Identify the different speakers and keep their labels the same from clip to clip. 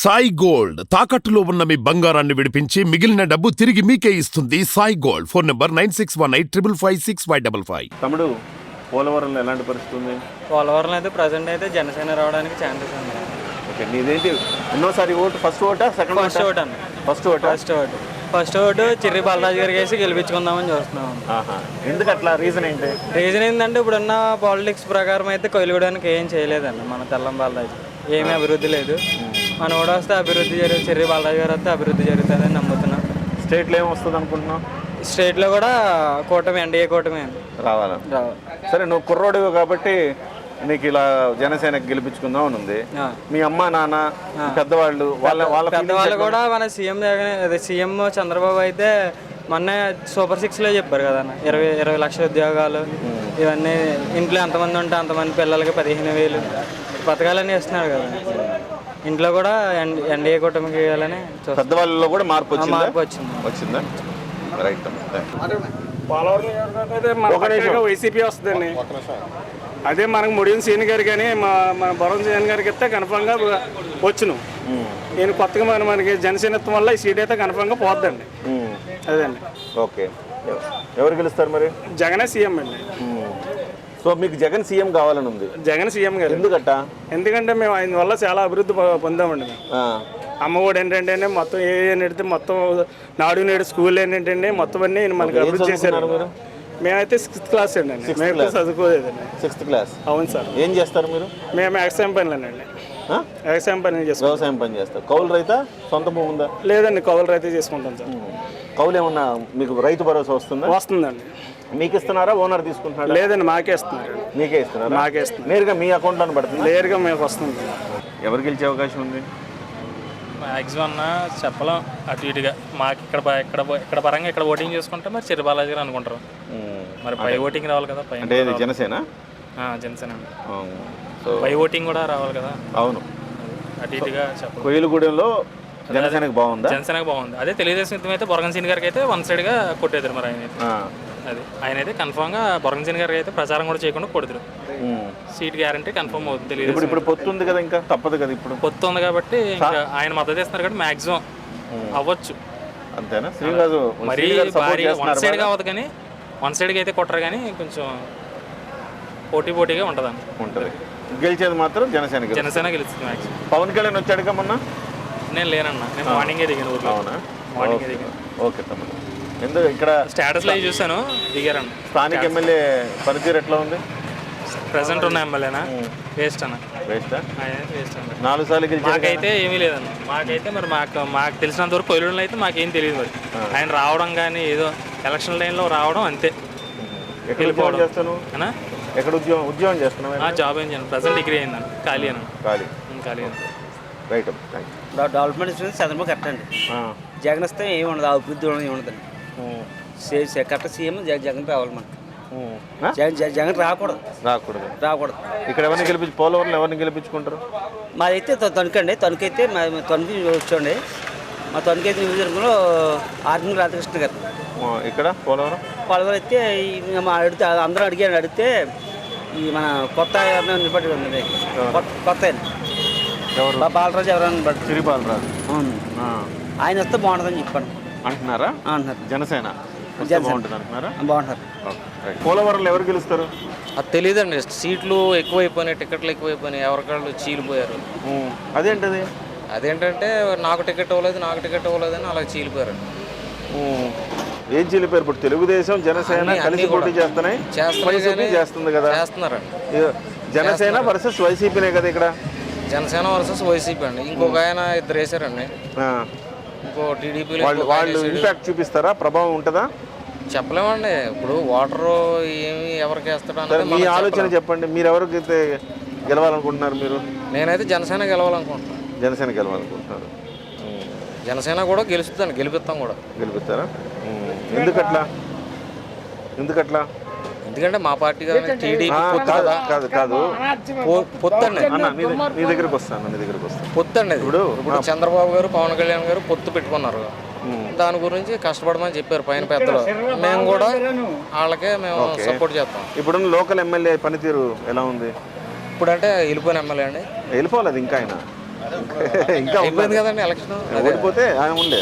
Speaker 1: Sai gold తాకట్టులో ఉన్న మీ బంగారాన్ని విడిపించి మిగిలిన డబ్బు తిరిగి మీకే ఇస్తుంది Sai gold. Phone number nine six one eight triple five six five double five.
Speaker 2: తమ్ముడు పోలవరంలో ఎలాంటి పరిస్థితి ఉంది?
Speaker 3: పోలవరం అయితే ప్రజెంట్ అయితే జనసేన రావడానికి ఛాన్సెస్ ఉంది
Speaker 2: ఓకే నీదేంటి? ఎన్నోసారి vote? First ఓటా? Second
Speaker 3: first vote?
Speaker 2: First ఓటా?
Speaker 3: First vote. First vote Chirri Balaraju గారికి వేసి గెలిపించుకుందామని చూస్తున్నాం.
Speaker 2: ఆహా. ఎందుకు అట్లా? రీజన్ ఏంటి?
Speaker 3: రీజన్ ఏంటంటే ఇప్పుడున్న పాలిటిక్స్ ప్రకారం అయితే కొలుగడానికి ఏం చేయలేదండి మన తెల్లం బాలరాజు. ఏమీ అభివృద్ధి లేదు. మన కూడా వస్తే అభివృద్ధి జరుగుతుంది చిర్రి బాలరాజు గారు వస్తే అభివృద్ధి జరుగుతుందని నమ్ముతున్నాం.
Speaker 2: స్టేట్లో ఏం వస్తుంది అనుకుంటున్నావు
Speaker 3: స్టేట్లో కూడా కూటమి ఎన్డీఏ కూటమి
Speaker 2: రావాలా?
Speaker 3: రావు
Speaker 2: సరే నువ్వు కుర్రోడివి కాబట్టి నీకు ఇలా జనసేనకి గెలిపించుకుందాం అని ఉంది. మీ అమ్మ నాన్న పెద్దవాళ్ళు వాళ్ళ వాళ్ళ
Speaker 3: పెద్దవాళ్ళు కూడా మన సీఎం అదే సీఎం చంద్రబాబు అయితే మొన్న సూపర్ సిక్స్లో చెప్పారు కదా ఇరవై ఇరవై లక్షల ఉద్యోగాలు ఇవన్నీ ఇంట్లో ఎంతమంది ఉంటే అంతమంది పిల్లలకి పదిహేను వేలు పథకాలన్నీ ఇస్తున్నారు కదా ఇంట్లో కూడా ఎన్ ఎన్డీఏ కూటమికి వేయాలని
Speaker 2: పెద్దవాళ్ళలో కూడా మార్పు వచ్చిందా?
Speaker 3: మార్పు వచ్చింది.
Speaker 2: వచ్చిందా? రైట్
Speaker 4: పోలవరం వైసీపీ వస్తుందండి. అదే మనకు ముడియం సీని గారు కానీ మా మన బొరం సీని గారికి ఇస్తే కన్ఫామ్గా వచ్చును. నేను కొత్తగా మన మనకి జనసేనత్వం వల్ల ఈ సీట్ అయితే కన్ఫామ్గా పోద్దండి. అదండి
Speaker 2: ఓకే. ఎవరు గెలుస్తారు మరి?
Speaker 4: జగనే సీఎం అండి.
Speaker 2: సో మీకు జగన్ సీఎం కావాలని ఉంది.
Speaker 4: జగన్ సీఎం గారు.
Speaker 2: ఎందుకట్ట
Speaker 4: ఎందుకంటే మేము ఆయన వల్ల చాలా అభివృద్ధి పొందామండి అమ్మఒడి ఏంటంటే మొత్తం ఏ ఏంటంటే మొత్తం నాడు నేడు స్కూల్ ఏంటంటే మొత్తం అన్ని మనకి అభివృద్ధి చేశారు. మేమైతే సిక్స్త్ క్లాస్ అండి. మేము చదువుకోలేదండి.
Speaker 2: Sixth class.
Speaker 4: అవును సార్.
Speaker 2: ఏం చేస్తారు మీరు?
Speaker 4: మేము వ్యవసాయం పనులేనండి? వ్యవసాయం పనులు చేసుకుంటాం.
Speaker 2: వ్యవసాయం పని చేస్తారు. కౌలు రైతా? సొంత భూమి ఉందా?
Speaker 4: లేదండి కౌలు రైతే చేసుకుంటాం సార్.
Speaker 2: కౌలు ఏమన్నా మీకు రైతు భరోసా వస్తుందా?
Speaker 4: వస్తుందండి.
Speaker 2: మీకు ఇస్తున్నారా ఓనర్ తీసుకుంటున్నారా
Speaker 4: లేదండి మాకే ఇస్తున్నారు.
Speaker 2: మీకే ఇస్తున్నారా?
Speaker 4: మాకే ఇస్తున్నారు.
Speaker 2: నేరుగా మీ అకౌంట్లోనే పడుతుంది?
Speaker 4: లేరుగా మీకు వస్తుంది.
Speaker 2: ఎవరు గెలిచే అవకాశం ఉంది?
Speaker 5: మ్యాక్సిమం అన్న చెప్పలేం అటు ఇటుగా. మాకు ఇక్కడ ఇక్కడ ఇక్కడ పరంగా ఇక్కడ ఓటింగ్ చేసుకుంటే మరి చిరు బాలాజీ గారు అనుకుంటారు. మరి పై ఓటింగ్ రావాలి కదా పై
Speaker 2: అంటే జనసేన?
Speaker 5: జనసేన అండి.
Speaker 2: అవును. సో
Speaker 5: పై ఓటింగ్ కూడా రావాలి కదా.
Speaker 2: అవును.
Speaker 5: అటు ఇటుగా చెప్పలేం.
Speaker 2: కొయ్యలగూడెంలో జనసేనకి బాగుందా?
Speaker 5: జనసేనకు బాగుంది. అదే తెలుగుదేశం అయితే బొరగన్ సీన్ గారికి అయితే వన్ సైడ్గా కొట్టేద్దరు మరి ఆయన. అది. ఆయన అయితే కన్ఫామ్గా బొరగన్ సీన్ గారికి అయితే ప్రచారం కూడా చేయకుండా కొడుతురు. సీట్ గ్యారంటీ కన్ఫర్మ్ అవుతుంది
Speaker 2: ఇప్పుడు
Speaker 5: తెలుగుదేశం
Speaker 2: ఇప్పుడు పొత్తు ఉంది కదా ఇంకా? తప్పదు కదా ఇప్పుడు?
Speaker 5: పొత్తు ఉంది కాబట్టి ఇంకా ఆయన మద్దతు ఇస్తున్నారు కాబట్టి మ్యాక్సిమం అవ్వచ్చు.
Speaker 2: అంతేనా? శ్రీనివాసు
Speaker 5: మరీ భారీ వన్ సైడ్గా అవ్వదు కానీ వన్ సైడ్గా అయితే కొట్టరు కానీ కొంచెం పోటీ పోటీగా ఉంటుంది
Speaker 2: ఉంటుంది. గెలిచేది మాత్రం జనసేన.
Speaker 5: జనసేన గెలుస్తుంది మ్యాక్సిమం
Speaker 2: పవన్ కళ్యాణ్ వచ్చాడుగా మొన్న
Speaker 5: నేను లేనన్నా. నేను మార్నింగే దిగాను
Speaker 2: అవునా?
Speaker 5: మార్నింగే దిగాను.
Speaker 2: ఓకే తమ్ముడు. ఎందుకు ఇక్కడ
Speaker 5: స్టేటస్లో అవి చూసాను దిగారన్న
Speaker 2: స్థానిక ఎమ్మెల్యే పనితీరు ఎట్లా ఉంది?
Speaker 5: ప్రజెంట్ ఉన్న ఎమ్మెల్యేనా? వేస్ట్ అన్న.
Speaker 2: వేస్టా?
Speaker 5: ఆయన వేస్ట్ అన్న.
Speaker 2: నాలుగు సార్లు గెలిచాడు
Speaker 5: మాకైతే ఏమీ లేదన్న. మాకైతే మరి మాకు మాకు తెలిసినంత వరకు కొయ్యడంలో అయితే మాకేం తెలియదు మరి. ఆయన రావడం కానీ ఏదో ఎలక్షన్ లైన్లో రావడం అంతే.
Speaker 2: ఎక్కడ ఉద్యోగం చేస్తాను
Speaker 5: అన్నా?
Speaker 2: ఎక్కడ ఉద్యోగం ఉద్యోగం చేస్తున్నావు?
Speaker 5: ఆ జాబ్ ఏం చేయను. ప్రజెంట్ డిగ్రీ అయిందన్న ఖాళీ అన్న.
Speaker 2: ఖాళీ.
Speaker 5: ఖాళీ
Speaker 2: రైట్
Speaker 6: డెవలప్మెంట్ చంద్రబాబు కరెక్ట్ అండి. జగన్ వస్తే ఏమి ఉండదు అభివృద్ధి ఉండదు ఏమి సే- కరెక్ట్ సీఎం జగ- జగన్ రావాలి మనకి. జగన్ రాకూడదు.
Speaker 2: రాకూడదు.
Speaker 6: రాకూడదు.
Speaker 2: ఇక్కడ ఎవరిని గెలిపించి పోలవరంలో ఎవరిని గెలిపించుకుంటారు?
Speaker 6: మాదైతే తణుకండి. తణుకైతే మా తణుకు వచ్చండి మా తణుకైతే నియోజకవర్గంలో ఆర్మీ రాధాకృష్ణ గారు.
Speaker 2: ఇక్కడ పోలవరం?
Speaker 6: పలువురు అయితే మా అడిగితే అందరూ అడిగారు. అడిగితే ఈ మన కొత్త ఎవరైనా నిలబడి ఉన్నది కొత్త- బాలరాజు ఎవరైనా అవును.
Speaker 2: ఆ,
Speaker 6: ఆయన వస్తే బాగుంటుందని చెప్పాను.
Speaker 2: అంటున్నారా?
Speaker 6: అంటున్నారు.
Speaker 2: జనసేన. వస్తే
Speaker 6: జనసేన.
Speaker 2: బాగుంటుంది అంటున్నారా?
Speaker 6: బాగుంటారు.
Speaker 2: Okay, right. పోలవరంలో ఎవరు గెలుస్తారు?
Speaker 7: అది తెలియదండి. సీట్లు ఎక్కువైపోయినాయి టికెట్లు ఎక్కువైపోయినాయి. ఎవరికాళ్ళు చీలిపోయారు.
Speaker 2: అదేంటది?
Speaker 7: అదేంటంటే నాకు టికెట్ ఇవ్వలేదు నాకు టికెట్ ఇవ్వలేదు అని అలా చీలిపోయారు.
Speaker 2: ఏం చెల్లిపోయారు ఇప్పుడు తెలుగుదేశం జనసేన కలిసి పోటీ. చేస్తున్నాయి. వైసీపీ చేస్తుంది కదా.
Speaker 7: చేస్తున్నారండి.
Speaker 2: జనసేన వర్సెస్ వైసీపీనే కదా ఇక్కడ?
Speaker 7: జనసేన వర్సెస్ వైసీపీ అండి. ఇంకొక ఆయన ఇద్దరు వేసారండి.
Speaker 2: ఆ,
Speaker 7: ఇంకో టీడీపీలో
Speaker 2: వాళ్ళు వాళ్ళు ఇంపాక్ట్ చూపిస్తారా? ప్రభావం ఉంటుందా?
Speaker 7: చెప్పలేమండి. ఇప్పుడు వాటర్ ఏమి ఎవరికి వేస్తాడు
Speaker 2: మీ ఆలోచన. చెప్పండి. మీరు ఎవరికైతే గెలవాలనుకుంటున్నారు మీరు?
Speaker 7: నేనైతే జనసేన గెలవాలనుకుంటున్నాను
Speaker 2: జనసేన గెలవాలనుకుంటున్నారు.
Speaker 7: జనసేన కూడా గెలుస్తాను గెలిపిస్తాం కూడా.
Speaker 2: గెలుపుతారా ఉమ్, ఎందుకట్లా? ఎందుకట్లా?
Speaker 7: ఎందుకంటే మా పార్టీ టీడీపీ
Speaker 2: కాదు
Speaker 7: కదా.
Speaker 2: కాదు కాదు.
Speaker 7: పొ- పొత్తు అండి
Speaker 2: అన్న నీ దగ్గరికి వస్తాను నీ దగ్గరికి వస్తాను.
Speaker 7: పొత్తు అండి అది.
Speaker 2: ఇప్పుడు,
Speaker 7: ఇప్పుడు చంద్రబాబు గారు పవన్ కళ్యాణ్ గారు పొత్తు పెట్టుకున్నారు. దాని గురించి కష్టపడమని చెప్పారు పైన పెద్దలు. మేము కూడా వాళ్ళకే మేము సపోర్ట్ చేస్తాం.
Speaker 2: ఇప్పుడున్న లోకల్ ఎమ్మెల్యే పనితీరు ఎలా ఉంది?
Speaker 7: ఇప్పుడంటే వెళ్ళిపోయిన ఎమ్మెల్యే అండి.
Speaker 2: వెళ్ళిపోలేదు ఇంకా ఆయన. ఇంకా
Speaker 7: అయిపోయింది కదండి ఎలక్షన్. అదే.
Speaker 2: ఓడిపోతే ఆయన ఉండే.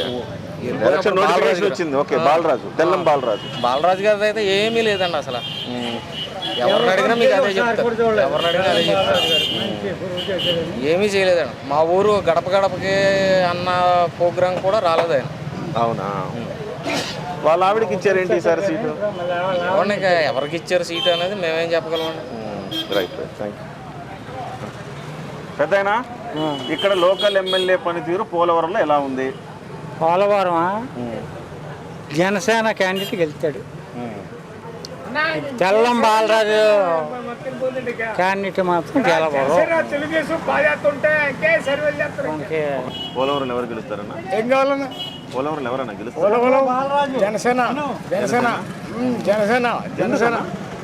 Speaker 2: ఎలక్షన్ నోటిఫికేషన్ వచ్చింది. ఓకే బాలరాజు తెల్లం బాలరాజు.
Speaker 7: బాలరాజు గారి అయితే ఏమీ లేదండి అసలు. ఎవరిని అడిగినా మీకు అదే చెప్తారు ఎవరిని అడిగినా అదే చెప్తారు ఏమీ చేయలేదండి. మా ఊరు గడప గడపకి అన్న ప్రోగ్రాం కూడా రాలేదు ఆయన.
Speaker 2: అవునా? వాళ్ళ ఆవిడకి ఇచ్చారేంటి ఈసారి సీటు?
Speaker 7: ఇక ఎవరికి ఇచ్చారు సీట్ అనేది మేమేం చెప్పగలమండి
Speaker 2: రైట్ రైట్. థ్యాంక్ యూ పెద్దయినా ఇక్కడ లోకల్ ఎమ్మెల్యే పనితీరు పోలవరంలో ఎలా ఉంది?
Speaker 4: పోలవరం జనసేన క్యాండిడేట్ గెలుస్తాడు తెల్లం బాలరాజు. క్యాండిడేట్ మాత్రం గెలవరు ఇంకే.
Speaker 2: పోలవరం ఎవరు గెలుస్తారన్న?
Speaker 4: ఏం కావాలన్నా?
Speaker 2: పోలవరం ఎవరన్నా గెలుస్తారు?
Speaker 4: జనసేన జనసేన. జనసేన? జనసేన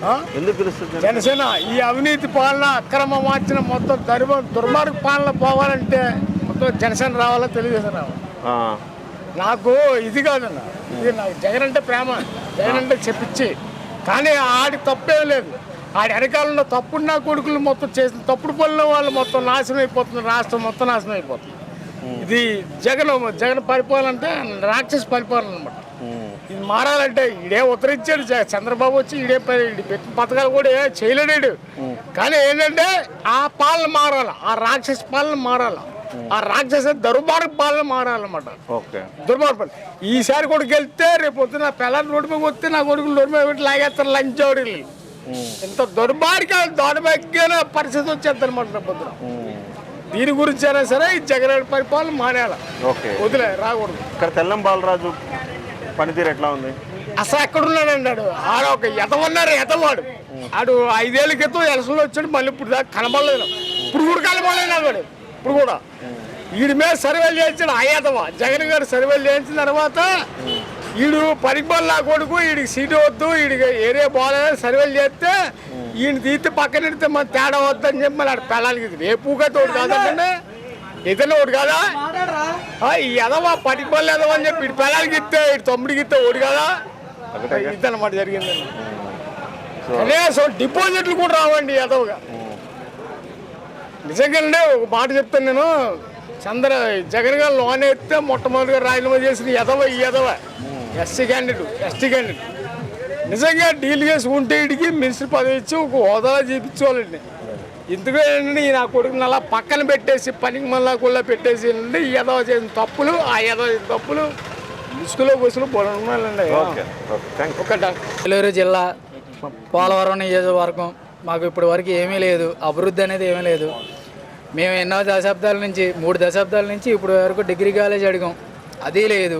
Speaker 4: ఆ?
Speaker 2: ఎందుకు గెలుస్తుంది
Speaker 4: జనసేన? ఈ అవినీతి పాలన అక్రమ మార్చిన మొత్తం దుర్మ దుర్మార్గ పాలన పోవాలంటే మొత్తం జనసేన రావాలా తెలుగుదేశం రావాలి? నాకు ఇది కాదన్న. ఇది నాకు జగన్ అంటే ప్రేమ. జగన్ అంటే చెప్పించి కానీ ఆడి తప్పేం లేదు. ఆడి వెనకాలంలో తప్పున్న కొడుకులు మొత్తం చేసిన తప్పుడు పనుల వాళ్ళు మొత్తం నాశనం అయిపోతుంది. రాష్ట్రం మొత్తం నాశనం అయిపోతుంది. ఇది జగన్ జగన్ పరిపాలన అంటే రాక్షస పరిపాలన అనమాట ఇది మారాలంటే ఈడే ఉత్తరించాడు. చంద్రబాబు వచ్చి ఈడు పెట్టిన పథకాలు కూడా ఏ చేయలేడు. కానీ ఏంటంటే ఆ పాలన మారాల. ఆ రాక్షస పాలన మారాల. ఆ రాక్షస దుర్మార్గ పాలన మారాలన్నమాట.
Speaker 2: ఓకే.
Speaker 4: దుర్మార్గం ఈసారి కొడుకు వెళ్తే రేపు పొద్దున పిల్లలు రోడ్డు మీద వస్తే నా కొడుకులు రోడ్డు మీద పెట్టి లాగేస్తారు లంచోడీలు ఇంత దుర్మార్గ దౌర్భాగ్యమైన పరిస్థితి వచ్చేది అనమాట రేపు పొద్దున. దీని గురించి అయినా సరే ఈ జగన్ పరిపాలన మానేయాల
Speaker 2: ఓకే.
Speaker 4: వదిలే రాకూడదు.
Speaker 2: ఇక్కడ తెల్లం బాలరాజు పనితీరు ఎట్లా ఉంది?
Speaker 4: అసలు ఎక్కడున్నాడు అన్నాడు? ఆడ ఒక ఎతవన్నారు ఎతవాడు ఆడు ఐదేళ్ళ క్రితం ఎలసలో వచ్చాడు మళ్ళీ ఇప్పుడు దాకా కనబడలేదు. ఇప్పుడు కూడా కనబడలేదు వాడు ఇప్పుడు కూడా. వీడి మీద సర్వేలు ఆ ఎతవ జగన్ గారు సర్వేలు చేయించిన తర్వాత వీడు పరిపాలన నా కొడుకు వీడికి సీటు వద్దు వీడికి ఏరియా బాగాలేదు సర్వేలు చేస్తే ఈయన తీస్తే పక్కన పెడితే మన తేడా వద్దని చెప్పి మళ్ళీ ఆడ పెళ్ళాలికి రేపు తోడు కాదంటే ఇతను ఒకటి కదా? ఎదవా పటిపల్లి ఎదవ అని చెప్పి ఇటు పిల్లలకి ఇస్తే ఇటు తమ్ముడికి ఇస్తే ఒకటి కదా. ఇదన్నమాట జరిగిందండి కనీసం డిపాజిట్లు కూడా రావండి ఎదవగా నిజంగానే ఒక మాట చెప్తాను నేను. చంద్ర జగన్ గారు లోన్ ఎత్తే మొట్టమొదటిగా రాజీనామా చేసిన ఎదవ ఈ ఎదవ ఎస్సీ క్యాండిడేట్ ఎస్టీ క్యాండిడేట్ నిజంగా డీల్ చేసి ఉంటే ఇడికి మినిస్టర్ పదవి ఇచ్చి ఒక హోదా చేయించుకోవాలండి ఇందుకే ఏంటంటే ఈ నా కొడుకుని అలా పక్కన పెట్టేసి పనికి మళ్ళా కూడా పెట్టేసి ఏంటంటే ఈ ఎదవ చేసిన తప్పులు ఆ ఎదవ చేసిన తప్పులు ఇసుకలో బస్సులు పొలండి
Speaker 8: ఏలూరు జిల్లా పోలవరం నియోజకవర్గం మాకు ఇప్పటి వరకు ఏమీ లేదు. అభివృద్ధి అనేది ఏమీ లేదు. మేము ఎన్నో దశాబ్దాల నుంచి మూడు దశాబ్దాల నుంచి ఇప్పుడు వరకు డిగ్రీ కాలేజ్ అడిగాం. అది లేదు.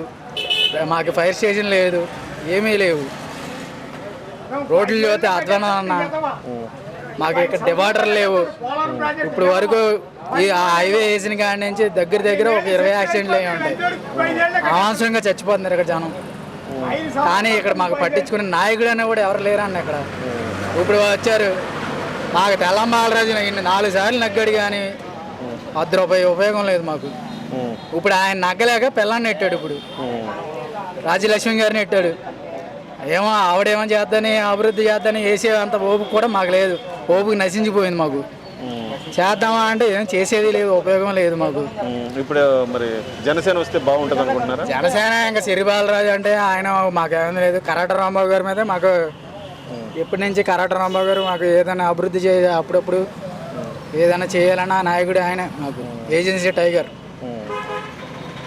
Speaker 8: మాకు ఫైర్ స్టేషన్ లేదు. ఏమీ లేవు. రోడ్లు చూస్తే అధ్వానం అన్న. మాకు ఇక్కడ డివైడర్ లేవు. ఇప్పుడు వరకు ఈ ఆ హైవే వేసిన కాడి నుంచి దగ్గర దగ్గర ఒక ఇరవై యాక్సిడెంట్లు అయ్యి ఉంటాయి. అనవసరంగా చచ్చిపోతున్నారు ఇక్కడ జనం. కానీ ఇక్కడ మాకు పట్టించుకునే నాయకుడు అనే కూడా ఎవరు లేరన్న ఇక్కడ. ఇప్పుడు వచ్చారు. మాకు తెల్లం బాలరాజు ఇన్ని నాలుగు సార్లు నగ్గాడు కానీ అర్ధ రూపాయి ఉపయోగం లేదు మాకు. ఇప్పుడు ఆయన నగ్గలేక పిల్లాన్ని నెట్టాడు ఇప్పుడు. రాజ్యలక్ష్మి గారిని నెట్టాడు. ఏమో ఆవిడేమో చేద్దని అభివృద్ధి చేద్దని వేసే అంత ఓపిక కూడా మాకు లేదు. ఓపిక నశించిపోయింది మాకు. చేద్దామా అంటే ఏం చేసేది లేదు ఉపయోగం లేదు మాకు.
Speaker 2: ఇప్పుడు మరి జనసేన వస్తే బాగుంటుంది అనుకుంటున్నారా
Speaker 8: జనసేన ఇంకా సిరి బాలరాజు అంటే ఆయన మాకేమీ లేదు. కరాట రాంబాబు గారి మీద మాకు ఎప్పటి నుంచి కరాట రాంబాబు గారు మాకు ఏదైనా అభివృద్ధి చే అప్పుడప్పుడు ఏదైనా చేయాలన్నా నాయకుడు ఆయన మాకు ఏజెన్సీ టైగర్.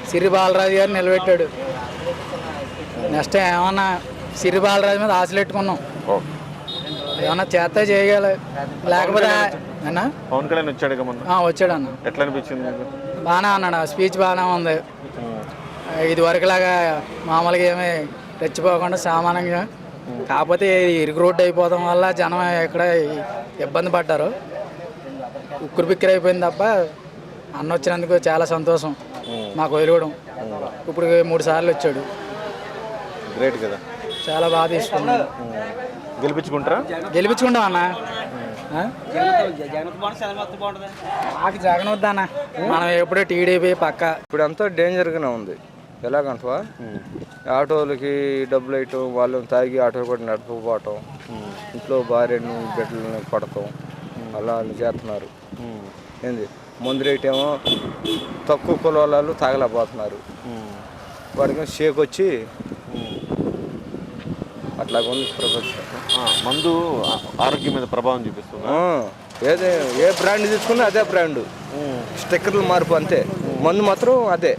Speaker 8: సిరి బాలరాజు గారు నిలబెట్టాడు. నెక్స్ట్ ఏమన్నా సిరి బాలరాజు మీద ఆశలు పెట్టుకున్నాం. ఏమన్నా చేస్తే చేయగల. లేకపోతే అన్నా?
Speaker 2: పవన్ కళ్యాణ్ వచ్చాడు
Speaker 8: వచ్చాడు అన్న
Speaker 2: ఎట్లా అనిపించింది
Speaker 8: బాగానే అన్నాడు. స్పీచ్ బాగానే ఉంది. ఇది వరకులాగా మామూలుగా ఏమీ రెచ్చిపోకుండా సామాన్యంగా కాకపోతే ఇరుగు రోడ్డు అయిపోవడం వల్ల జనం ఎక్కడ ఇబ్బంది పడ్డారు. ఉక్కురు బిక్కిరి అయిపోయింది తప్ప అన్న వచ్చినందుకు చాలా సంతోషం. మాకు వదిలేయడం ఇప్పుడు మూడు సార్లు వచ్చాడు.
Speaker 2: గ్రేట్ కదా.
Speaker 8: చాలా బాగా తీసుకున్నాడు.
Speaker 2: గెలిపించుకుంటారా?
Speaker 8: గెలిపించుకుంటాం అన్న. ఆ?
Speaker 9: జగన్
Speaker 8: వద్దన్న. మనం ఎప్పుడూ టీడీపీ పక్క.
Speaker 10: ఇప్పుడు అంతా డేంజర్గానే ఉంది. ఎలాగంటవా ఆటోలకి డబ్బులు వేయటం వాళ్ళు తాగి ఆటో కూడా నడపకపోవటం ఇంట్లో భార్యను బిడ్డలను కొడతాం అలా చేస్తున్నారు. ఏంది? మందు రేట్ ఏమో తక్కువ కులాలు తాగలేకపోతున్నారు. వాడికి షేక్ వచ్చి అట్లా ఉంది
Speaker 2: మందు ఆరోగ్యం మీద ప్రభావం చూపిస్తుంది?
Speaker 10: ఏదే ఏ బ్రాండ్ తీసుకున్నా అదే బ్రాండ్. స్టిక్కర్లు మార్పు అంతే. మందు మాత్రం అదే.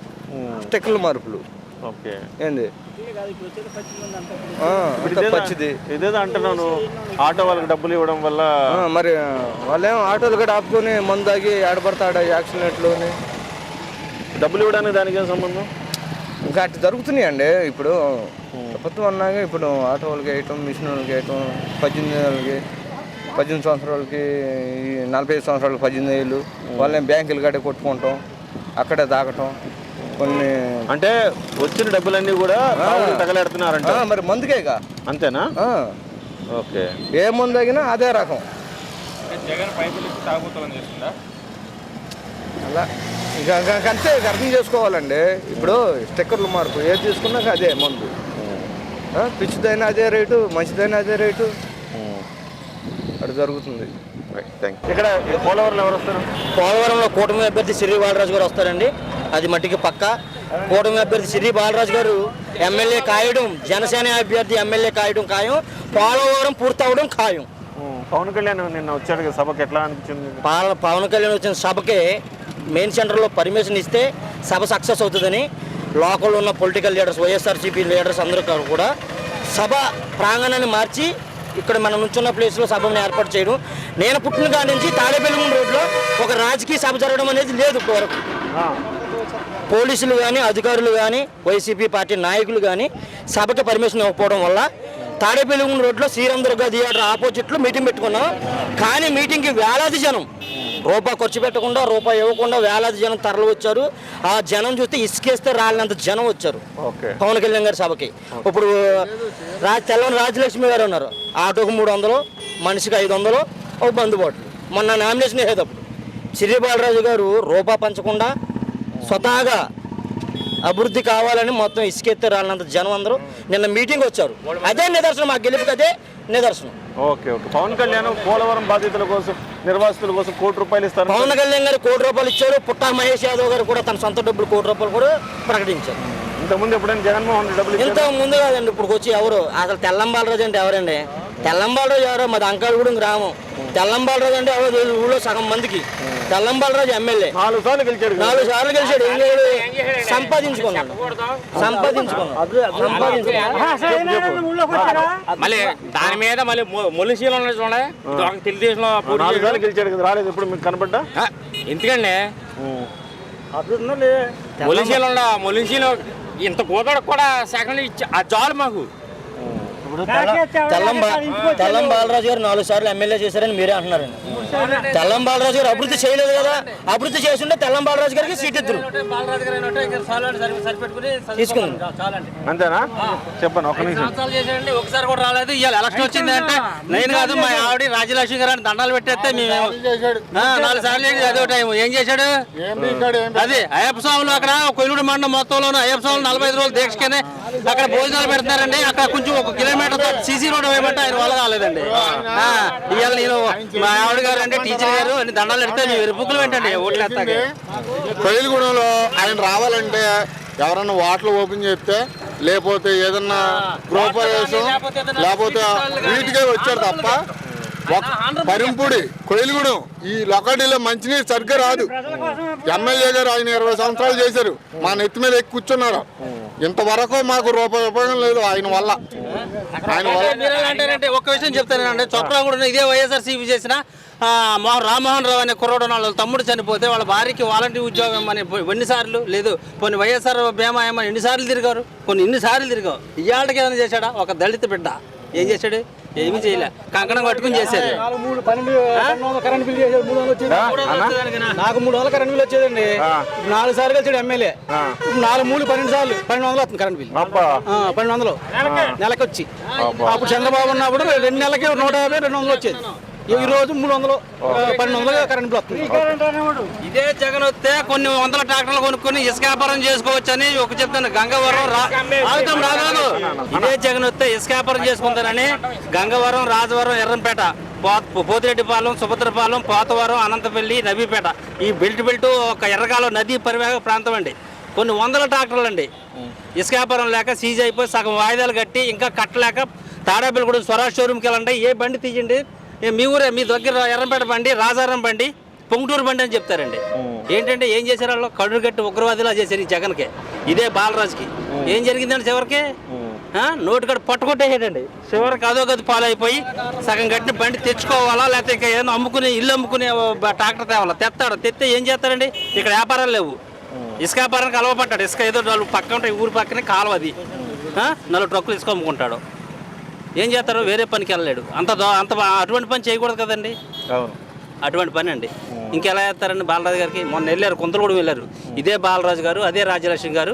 Speaker 10: స్టిక్కర్ల మార్పులు.
Speaker 2: ఓకే.
Speaker 10: ఏంది? పచ్చిది.
Speaker 2: ఇదేదో అంటున్నాను? ఆటో వాళ్ళకి డబ్బులు ఇవ్వడం వల్ల
Speaker 10: ఆ, మరి వాళ్ళేమో ఆటోలు కూడా ఆపుకొని మందు తాగి ఆడపడతాడ యాక్సిడెంట్లు
Speaker 2: డబ్బులు ఇవ్వడానికి దానికి సంబంధం?
Speaker 10: ఇంకా అట్లా జరుగుతున్నాయండి ఇప్పుడు. ప్రభుత్వం అన్నాక ఇప్పుడు ఆటో వాళ్ళకి వేయటం మిషన్ వాళ్ళకి వేయటం పద్దెనిమిది వాళ్ళకి పద్దెనిమిది సంవత్సరాలకి ఈ నలభై ఐదు సంవత్సరాలకి పద్దెనిమిది ఏళ్ళు వాళ్ళని బ్యాంకులు కాడే కొట్టుకుంటాం అక్కడే తాగటం. కొన్ని
Speaker 2: అంటే వచ్చిన డబ్బులన్నీ కూడా తగలెడుతున్నారంట.
Speaker 10: మరి మందుకేగా?
Speaker 2: అంతేనా?
Speaker 10: ఆ,
Speaker 2: ఓకే.
Speaker 10: ఏ మందు తాగినా అదే రకం.
Speaker 6: జగన్ తాగుతామని చేస్తుందా?
Speaker 10: అలా. ఇంకా అంతే అర్థం చేసుకోవాలండి. ఇప్పుడు స్టిక్కర్లు మార్పు ఏది తీసుకున్నాక అదే మందు. పిచ్చిదైనా అదే రేటు మంచిదైనా అదే రేటు. అటు జరుగుతుంది.
Speaker 2: ఇక్కడ పోలవరంలో ఎవరు వస్తారు?
Speaker 9: పోలవరంలో కూటమి అభ్యర్థి సిరి బాలరాజు గారు వస్తారండి. అది మట్టికి పక్క. కూటమి అభ్యర్థి సిరి బాలరాజు గారు ఎమ్మెల్యే కాయడం జనసేన అభ్యర్థి ఎమ్మెల్యే కాయడం ఖాయం పోలవరం పూర్తవడం ఖాయం.
Speaker 2: పవన్ కళ్యాణ్ నిన్న వచ్చాడు కదా సభకి ఎట్లా అనిపించింది?
Speaker 9: పవన్ కళ్యాణ్ వచ్చిన సభకి మెయిన్ సెంటర్లో పర్మిషన్ ఇస్తే సభ సక్సెస్ అవుతుందని లోకల్లో ఉన్న పొలిటికల్ లీడర్స్ వైఎస్ఆర్సీపీ లీడర్స్ అందరూ కూడా సభ ప్రాంగణాన్ని మార్చి ఇక్కడ మనం నుంచున్న ప్లేస్లో సభను ఏర్పాటు చేయడం. నేను పుట్టిన కాడి నుంచి తాడేపల్లిగూడ రోడ్లో ఒక రాజకీయ సభ జరగడం అనేది లేదు ఇప్పటివరకు. పోలీసులు కానీ అధికారులు కానీ వైసీపీ పార్టీ నాయకులు కానీ సభకి పర్మిషన్ ఇవ్వకపోవడం వల్ల తాడేపల్లిగూడ రోడ్లో శ్రీరామ్ దుర్గా థియేటర్ ఆపోజిట్లో మీటింగ్ పెట్టుకున్నాం. కానీ మీటింగ్కి వేలాది జనం రూపాయి ఖర్చు పెట్టకుండా రూపాయి ఇవ్వకుండా వేలాది జనం తరలి వచ్చారు. ఆ జనం చూస్తే ఇసుకేస్తే రాలినంత జనం వచ్చారు పవన్ కళ్యాణ్ గారి సభకి. ఇప్పుడు రాజ్ తెల్లని రాజలక్ష్మి గారు ఉన్నారు. ఆటోకు మూడు వందలు మనిషికి ఐదు వందలు ఒక బందుబాటు మొన్న నామినేషన్ వేసేటప్పుడు. సిరి బాలరాజు గారు రూపా పంచకుండా స్వతహాగా అభివృద్ధి కావాలని మొత్తం ఇసుకెత్తే రాలినంత జనం అందరూ నిన్న మీటింగ్ వచ్చారు. అదే నిదర్శనం మా గెలుపుకి అదే నిదర్శనం.
Speaker 2: Okay okay. పవన్ కళ్యాణ్ పోలవరం బాధితుల కోసం నిర్వాసితుల కోసం కోటి రూపాయలు ఇస్తారు.
Speaker 9: పవన్ కళ్యాణ్ గారు కోటి రూపాయలు ఇచ్చారు పుట్టా మహేష్ యాదవ్ గారు కూడా తన సొంత డబ్బులు కోటి రూపాయలు కూడా ప్రకటించారు.
Speaker 2: ఇంతకుముందు ఎప్పుడైనా జగన్మోహన్ రెడ్డి డబ్బులు
Speaker 9: ఇంత
Speaker 2: ఇచ్చారా?
Speaker 9: ముందు కాదండి ఇప్పుడు వచ్చి ఎవరు? అసలు తెల్లం బాలరాజు అంటే ఎవరండి? తెల్లం బాలరాజు ఎవరో? మాది అంకాలగూడెం గ్రామం. తెల్లం బాలరాజు అంటే ఎవరో ఊళ్ళో సగం మందికి. తెల్లం బాలరాజు ఎమ్మెల్యే.
Speaker 2: నాలుగు సార్లు గెలిచాడు.
Speaker 9: నాలుగు సార్లు గెలిచాడు. ఏం చేయడు? సంపాదించుకున్నాడు. సంపాదించుకున్నాడు.
Speaker 6: మళ్ళీ దాని మీద మళ్ళీ మొలిసీలు ఉన్నాయి చూడండి. తెలుగుదేశంలో
Speaker 2: నాలుగు. సార్లు గెలిచాడు రాలేదు ఇప్పుడు మీకు కనపడ్డా?
Speaker 6: ఆ, ఎందుకండి? మొలిసీలు ఉండ మొలిసీలు ఇంత గోదడకు కూడా సెకండ్ ఇచ్చి ఆ జాలు మాకు.
Speaker 9: తెల్లం బా- తెల్లం బాలరాజు గారు నాలుగు సార్లు ఎమ్మెల్యే చేశారని మీరే అంటున్నారండి. తెల్లం బాలరాజు గారు అభివృద్ధి చేయలేదు కదా. అభివృద్ధి చేస్తుంటే తెల్లం బాలరాజు గారికి సీట్ ఇద్దరు. తీసుకుంది.
Speaker 2: అంతేనా? చెప్పండి ఒక నిమిషం.
Speaker 6: ఒకసారి కూడా రాలేదు. ఇవాళ ఎలక్షన్ వచ్చింది అంటే నేను కాదు మా ఆవిడ రాజలక్ష్మి గారు అని దండాలు పెట్టేస్తే మేము నాలుగు సార్లు అదే టైం ఏం చేశాడు? అది అయ్యప్ప స్వాములు అక్కడ కొయ్యూరు మండలం మొత్తంలోనూ అయ్యప్ప స్వాములు నలభై ఐదు రోజులు దీక్షకనే అక్కడ భోజనాలు పెడుతున్నారండి. అక్కడ కొంచెం ఒక కిలోమీటర్ సీసీ రోడ్ వేయమంటే ఆయన వల్ల కాలేదండి. నేను మా ఆవిడ గారు అంటే టీచర్ గారు అన్ని దండాలు పెడితే మీరు బుక్కులు పెట్టండి ఓట్లు వేస్తాక
Speaker 4: కొయిలగూడెంలో ఆయన రావాలంటే ఎవరన్నా వాటలు ఓపెన్ చేస్తే లేకపోతే ఏదన్నా గృహప్రవేశం లేకపోతే వీటికే వచ్చారు తప్ప పరింపుడి కొయిలగూడెం ఈ లొకాలిటీలో మంచినీరు సరిగ్గా రాదు. ఎమ్మెల్యే గారు ఆయన ఇరవై సంవత్సరాలు చేశారు. మా నెత్తి మీద ఎక్కి కూర్చున్నారు. ఇంతవరకు మాకు రూపాయి ఉపయోగం లేదు ఆయన వల్ల. ఆయన వల్ల.
Speaker 6: ఒక్క విషయం చెప్తానండి. చొప్పరా కూడా ఇదే వైఎస్ఆర్సీపీ చేసిన రామ్మోహన్ రావు అనే కుర్రోడు వాళ్ళ తమ్ముడు చనిపోతే వాళ్ళ భార్యకి వాలంటీర్ ఉద్యోగం అని ఎన్నిసార్లు లేదు కొన్ని వైఎస్ఆర్ బీమా ఏమని ఎన్నిసార్లు తిరిగారు? కొన్ని ఎన్నిసార్లు తిరిగావు? ఇవాళకి ఏమైనా చేశాడా? ఒక దళిత బిడ్డ. ఏం చేశాడు? ఏమీ చేయలే. కంకణం కట్టుకుని చేశారు
Speaker 8: నాకు మూడు వందల కరెంట్ బిల్ వచ్చేదండి. నాలుగు సార్లు కలిసాడు ఎమ్మెల్యే. నాలుగు మూడు పన్నెండు సార్లు పన్నెండు వందలు వస్తుంది కరెంట్ బిల్. పన్నెండు వందలు. నెలకి. వచ్చి అప్పుడు చంద్రబాబు ఉన్నప్పుడు రెండు నెలలకి నూట యాభై రెండు వందలు వచ్చేది. ఈ రోజు మూడు వందలు పన్నెండు వందలు కరెంట్ బిల్ వస్తుంది.
Speaker 6: ఇదే జగన్ వస్తే కొన్ని వందల ట్రాక్టర్లు కొనుక్కొని ఇసుక వ్యాపారం చేసుకోవచ్చని ఒక చెప్తాను. గంగవరం ఆగుతాం రాదు ఇదే జగన్ వస్తే ఇసుక వ్యాపారం చేసుకుంటారని గంగవరం రాజవరం ఎర్రంపేట పోతిరెడ్డిపాలెం సుభద్రపాలెం పోతవరం అనంతపల్లి నవీపేట. ఈ బెల్ట్ బెల్ట్ ఒక ఎర్రకాలం నదీ పరివాహక ప్రాంతం అండి. కొన్ని వందల ట్రాక్టర్లు అండి. ఇసుక వ్యాపారం లేక సీజ్ అయిపోయి సగం వాయిదాలు కట్టి ఇంకా కట్టలేక తాడేపల్లిగూడెం స్వరాజ్ షోరూమ్కి వెళ్ళండి. ఏ బండి తీయండి? మీ ఊరే మీ దగ్గర ఎర్రంపేట బండి రాజారం బండి పొంగుటూరు బండి అని చెప్తారండి. ఏంటంటే ఏం చేశారు వాళ్ళు? కడురు కట్టి ఉగ్రవాదిలా చేశారు ఈ జగన్కి. ఇదే బాలరాజుకి. ఏం జరిగిందండి చివరికి? ఆ, నోటి కడ పట్టుకొట్టేసాడండి. చివరికి అదో గది పాలైపోయి సగం గట్టిన బండి తెచ్చుకోవాలా లేకపోతే ఇంకా ఏదైనా అమ్ముకుని ఇల్లు అమ్ముకుని ట్రాక్టర్ తేవాలా? తెస్తాడు. తెస్తే ఏం చేస్తాడండి? ఇక్కడ వ్యాపారాలు లేవు. ఇసుక వ్యాపారానికి అలవపడ్డాడు ఇసుక ఏదో నాలుగు పక్క ఉంటాయి ఊరి పక్కనే కాలువ అది. ఆ, నాలుగు ట్రక్కులు ఇసుక అమ్ముకుంటాడు. ఏం చేస్తారు? వేరే పనికి వెళ్ళలేడు. అంత అంత అటువంటి పని చేయకూడదు కదండి?
Speaker 2: అవును.
Speaker 6: అటువంటి పని అండి. ఇంకెలా చేస్తారండి? బాలరాజు గారికి మొన్న వెళ్ళారు కొంతలు కూడా వెళ్ళారు. ఇదే బాలరాజు గారు అదే రాజ్యలక్ష్మి గారు.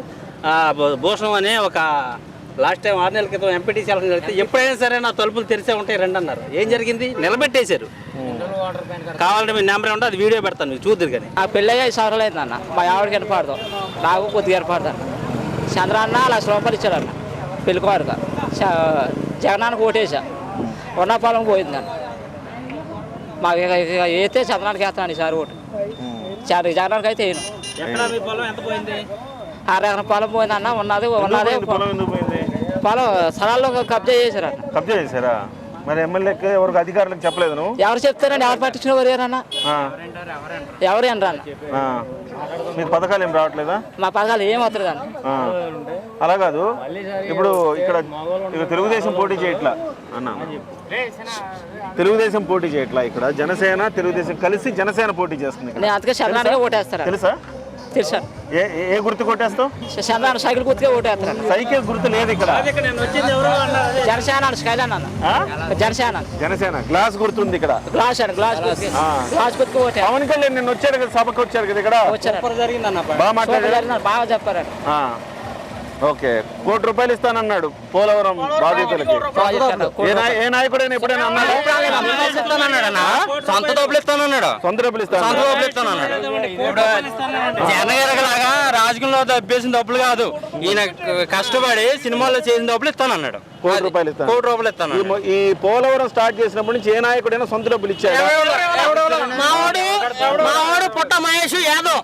Speaker 6: భూషణం అనే ఒక లాస్ట్ టైం ఆరు నెలల క్రితం ఎంపీటీసీ ఎలక్షన్ జరిగితే ఎప్పుడైనా సరే నా తలుపులు తెరిసే ఉంటాయి రండి అన్నారు. ఏం జరిగింది? నిలబెట్టేశారు. కావాలంటే మీ నెంబర్ ఉంటే అది వీడియో పెడతాను మీరు చూద్దరు కానీ.
Speaker 3: ఆ పెళ్ళి ఐదు సంవత్సరాలు అయిందన్న మా ఆవిడకి వినపడదు నాకు కొద్దిగా వినపడదు అన్న. చంద్రన్న లక్ష రూపాయలు ఇచ్చాడన్న పెళ్ళికోరుగా జగనానికి ఓటేసా ఉన్న పొలం పోయిందన్న మాకు ఇక ఇక వేస్తే చంద్రానికి వేస్తాను ఈసారి ఓటు. చాలు జగనానికి అయితే వేయను.
Speaker 6: ఎక్కడ మీ పొలం ఎంత పోయింది?
Speaker 3: అరెకరం పొలం పోయిందన్న ఉన్నది ఉన్నదే
Speaker 2: పొలం పోయింది?
Speaker 3: స్థలాల్లో కబ్జా చేశారన్న
Speaker 2: కబ్జా చేశారా? మరి ఎమ్మెల్యేకి ఎవరికి అధికారులకు చెప్పలేదు నువ్వు?
Speaker 3: ఎవరు చెప్తారండి? ఎవరు పట్టించుకునేవారు ఏరన్నా
Speaker 2: ఆ,
Speaker 3: ఎవరు అనరన్న.
Speaker 2: మీకు పథకాలు ఏం రావట్లేదా?
Speaker 3: మా పథకాలు ఏం అన్న.
Speaker 2: అలా కాదు. ఇప్పుడు ఇక్కడ ఇక తెలుగుదేశం పోటీ చేయట్లా. అన్న. తెలుగుదేశం పోటీ చేయట్లా ఇక్కడ. జనసేన తెలుగుదేశం కలిసి జనసేన పోటీ చేస్తుంది
Speaker 3: నేను అందుకే
Speaker 2: తెలుసా? ఏ ఏ- గుర్తు కొట్టేస్తావు?
Speaker 3: చంద్రాన్ని సైకిల్ గుర్తుకే ఓటేస్తాను
Speaker 2: సైకిల్ గుర్తు లేదు ఇక్కడ.
Speaker 6: నేను వచ్చింది ఎవరో అన్నారు?
Speaker 3: జనసేన స్కైలన్ అన్న? జనసేన.
Speaker 2: జనసేన. గ్లాస్ గుర్తుంది ఇక్కడ.
Speaker 3: గ్లాస్ అండి గ్లాస్. గ్లాస్. గుర్తుకు. ఓటే
Speaker 2: పవన్ కళ్యాణ్ నిన్న వచ్చారు కదా సభకు వచ్చారు కదా ఇక్కడ?
Speaker 3: వచ్చారు
Speaker 6: జరిగిందన్న
Speaker 2: బాగా మాట్లాడారు
Speaker 3: బాగా చెప్పారండి
Speaker 2: ఆ. ఓకే. కోటి రూపాయలు ఇస్తానన్నాడు పోలవరం బాధితులకి. ఏ నాయ- ఏ నాయకుడైనా ఎప్పుడైనా అన్నాడు?
Speaker 9: సొంత డబ్బులు ఇస్తానన్నాడు.
Speaker 2: సొంత డబ్బులు ఇస్తాను
Speaker 9: డబ్బులు ఇస్తానన్నాడు. జనగారలాగా రాజకీయంలో దబ్బేసిన డబ్బులు కాదు. ఈయన కష్టపడి సినిమాల్లో చేసిన డబ్బులు ఇస్తానన్నాడు.
Speaker 2: కోటి రూపాయలు ఇస్తాను.
Speaker 9: కోటి రూపాయలు ఇస్తాను
Speaker 2: ఈ పోలవరం స్టార్ట్ చేసినప్పటి నుంచి ఏ నాయకుడైనా సొంత డబ్బులు ఇచ్చాడు?
Speaker 9: మావాడు పుట్ట మహేష్ యాదవ్.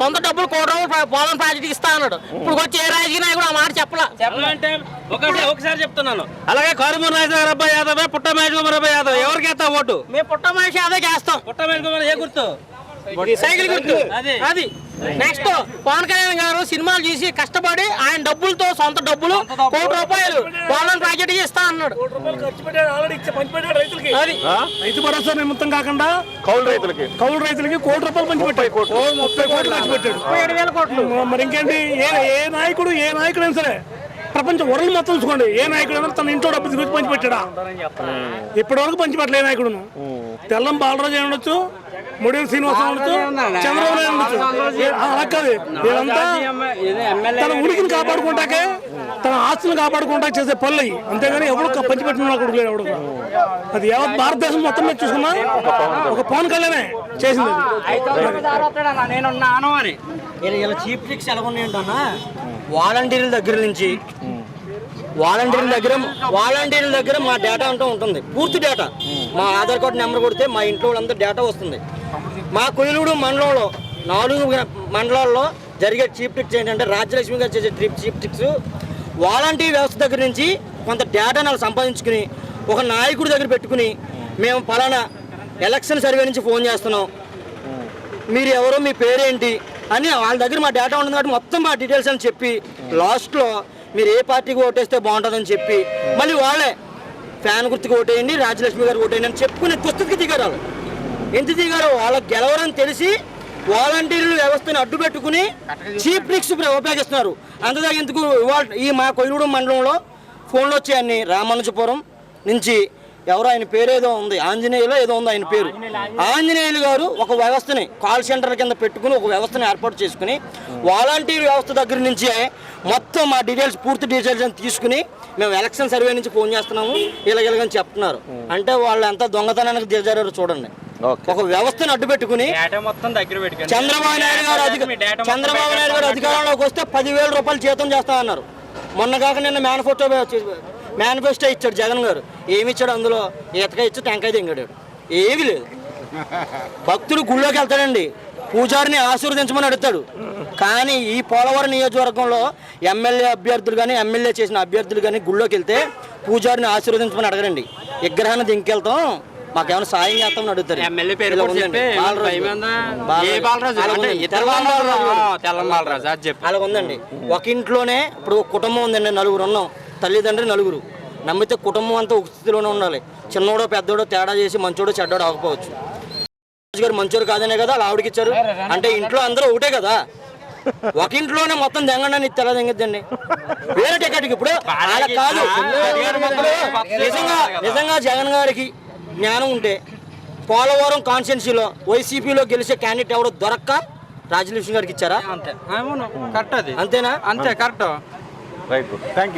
Speaker 9: సొంత డబ్బులు కోటి రూపాయలు పోలం ప్రాజెక్ట్ ఇస్తా అన్నాడు. ఇప్పుడు వచ్చి ఏ రాజకీయ నాయకుడు ఆ మాట చెప్పలా?
Speaker 6: చెప్పాలంటే ఒకటి ఒకసారి చెప్తున్నాను. అలాగే కారుమూరు గారు అబ్బాయి యాదవ్ పుట్ట మహేష్ కుమార్ అబ్బాయి యాదవ్. ఎవరికి వేస్తా ఓటు?
Speaker 9: మేము పుట్ట మహేష్ యాదవ్ చేస్తాం.
Speaker 6: పుట్ట మహేష్ కుమార్ ఏ గుర్తు?
Speaker 9: సైకిల్ గుర్తు.
Speaker 6: అది.
Speaker 9: అది. నెక్స్ట్ పవన్ కళ్యాణ్ గారు సినిమాలు చూసి కష్టపడి ఆయన డబ్బులతో సొంత డబ్బులు కోటి రూపాయలు పోలం ప్రాజెక్ట్ ఇస్తా అన్నాడు. అది.
Speaker 11: రైతు భరోసా నిమిత్తం కాకుండా
Speaker 2: కౌలు రైతులకి.
Speaker 11: కౌలు రైతులకి కోటి రూపాయలు పంచిపెట్టాడు ముప్పై కోట్లు. ఖర్చు పెట్టాడు.
Speaker 9: ఏడు వేల కోట్లు.
Speaker 11: మరి ఇంకేంటి? ఏ ఏ నాయకుడు ఏ నాయకుడైనా సరే ప్రపంచం వరల్డ్ మొత్తం చూసుకోండి. ఏ నాయకుడైనా తన ఇంట్లో డబ్బు తీసుకొచ్చి పంచిపెట్టాడా ఇప్పటి వరకు పంచిపెట్టలే నాయకుడును. తెల్లం బాలరాజు ఉండొచ్చు ముడియం శ్రీనివాసం ఉండొచ్చు చంద్రబాబు నాయుడు ఉండొచ్చు ఏ- అలా కాదు వీళ్ళంతా తన ఉనికిని కాపాడుకుంటాకే తన ఆస్తులను కాపాడుకుంటా చేసే పనులు అంతేగాని ఎవరు క- పంచిపెట్టిన వాడు లేడు ఎవడు. అది యావత్ భారతదేశం మొత్తం మీద చూసుకున్నా ఒక పవన్ కళ్యాణే చేసింది
Speaker 9: ఇలా చీప్ ట్రిక్స్ ఎలా ఉన్నాయంటన్నా వాలంటీర్ల దగ్గర నుంచి వాలంటీర్ల దగ్గర వాలంటీర్ల దగ్గర మా డేటా అంటూ ఉంటుంది. పూర్తి డేటా మా ఆధార్ కార్డు నెంబర్ కొడితే మా ఇంట్లో వాళ్ళందరూ డేటా వస్తుంది. మా కొయిలూడు మండలంలో నాలుగు మండలాల్లో జరిగే చీప్ ట్రిక్స్ ఏంటంటే రాజ్యలక్ష్మి గారు చేసే ట్రిప్ చీప్ ట్రిక్స్ వాలంటీర్ వ్యవస్థ దగ్గర నుంచి కొంత డేటాను నాకు సంపాదించుకుని ఒక నాయకుడి దగ్గర పెట్టుకుని మేము పలానా ఎలక్షన్ సర్వే నుంచి ఫోన్ చేస్తున్నాం. మీరు ఎవరో మీ పేరేంటి అని వాళ్ళ దగ్గర మా డేటా ఉంటుంది కాబట్టి మొత్తం మా డీటెయిల్స్ అని చెప్పి లాస్ట్లో మీరు ఏ పార్టీకి ఓటేస్తే బాగుంటుందని చెప్పి మళ్ళీ వాళ్ళే ఫ్యాన్ గుర్తుకు ఓటేయండి రాజలక్ష్మి గారు ఓటేయండి అని చెప్పుకునే దుస్థితికి దిగారు వాళ్ళు. ఎంత దిగారు? వాళ్ళకి గెలవరని తెలిసి వాలంటీర్లు వ్యవస్థను అడ్డు పెట్టుకుని చీప్ ట్రిక్స్ ఉపయోగిస్తున్నారు. అంతదా ఎందుకు ఇవాళ ఈ మా కొయ్యూడు మండలంలో ఫోన్లు వచ్చాయన్ని రామానుజపురం నుంచి ఎవరో ఆయన పేరు ఏదో ఉంది ఆంజనేయులో ఏదో ఉంది ఆయన పేరు. ఆంజనేయులు గారు ఒక వ్యవస్థని కాల్ సెంటర్ కింద పెట్టుకుని ఒక వ్యవస్థను ఏర్పాటు చేసుకుని వాలంటీర్ వ్యవస్థ దగ్గర నుంచి మొత్తం మా డీటెయిల్స్ పూర్తి డీటెయిల్స్ అని తీసుకుని మేము ఎలక్షన్ సర్వే నుంచి ఫోన్ చేస్తున్నాము. ఇలా ఇలాగని చెప్తున్నారు అంటే వాళ్ళు ఎంత దొంగతనానికి దిగజారో చూడండి. ఒక వ్యవస్థను అడ్డు పెట్టుకుని చంద్రబాబు నాయుడు గారు చంద్రబాబు నాయుడు గారు అధికారంలోకి వస్తే పదివేల రూపాయలు జీతం చేస్తామన్నారు మొన్న కాక నిన్న మేనిఫెస్టో మేనిఫెస్టో ఇచ్చాడు జగన్ గారు. ఏమి ఇచ్చాడు అందులో? ఈతకాయ ఇచ్చి టెంకాయ తెంగాడు ఏమీ లేదు. భక్తుడు గుళ్ళోకి వెళ్తాడండి. పూజారిని ఆశీర్వదించమని అడుగుతాడు. కానీ ఈ పోలవరం నియోజకవర్గంలో ఎమ్మెల్యే అభ్యర్థులు కానీ ఎమ్మెల్యే చేసిన అభ్యర్థులు కానీ గుళ్ళోకి వెళ్తే పూజారిని ఆశీర్వదించమని అడగరండి. విగ్రహాన్ని దింకెళ్తాం. మాకేమైనా సాయం చేస్తామని అడుగుతారు.
Speaker 6: ఎమ్మెల్యే పేరు
Speaker 9: ఉందండి. బాలరాజు ఒక ఇంట్లోనే ఇప్పుడు కుటుంబం ఉందండి నలుగురు ఉన్నాం. తల్లిదండ్రులు నలుగురు. నమ్మితే కుటుంబం అంతా ఒక స్థితిలోనే ఉండాలి. చిన్నోడో పెద్దోడో తేడా చేసి మంచోడో చెడ్డోడో అవ్వకపోవచ్చు. రాజు గారు మంచోడు కాదనే కదా అలా ఆవిడకి ఇచ్చారు అంటే ఇంట్లో అందరూ ఒకటే కదా? ఒక ఇంట్లోనే మొత్తం దెంగండి తెల్ల దెంగద్దండి వేరే టికెట్కి ఇప్పుడు అలా కాదు. నిజంగా నిజంగా జగన్ గారికి జ్ఞానం ఉంటే పోలవరం కాన్స్టిట్యున్సీలో వైసీపీలో గెలిచే క్యాండిడేట్ ఎవడో దొరక్క రాజలక్ష్మి గారికి ఇచ్చారా?
Speaker 6: అంతే. అవును కరెక్ట్ అది.
Speaker 9: అంతేనా?
Speaker 6: అంతే కరెక్ట్.
Speaker 2: Right thank you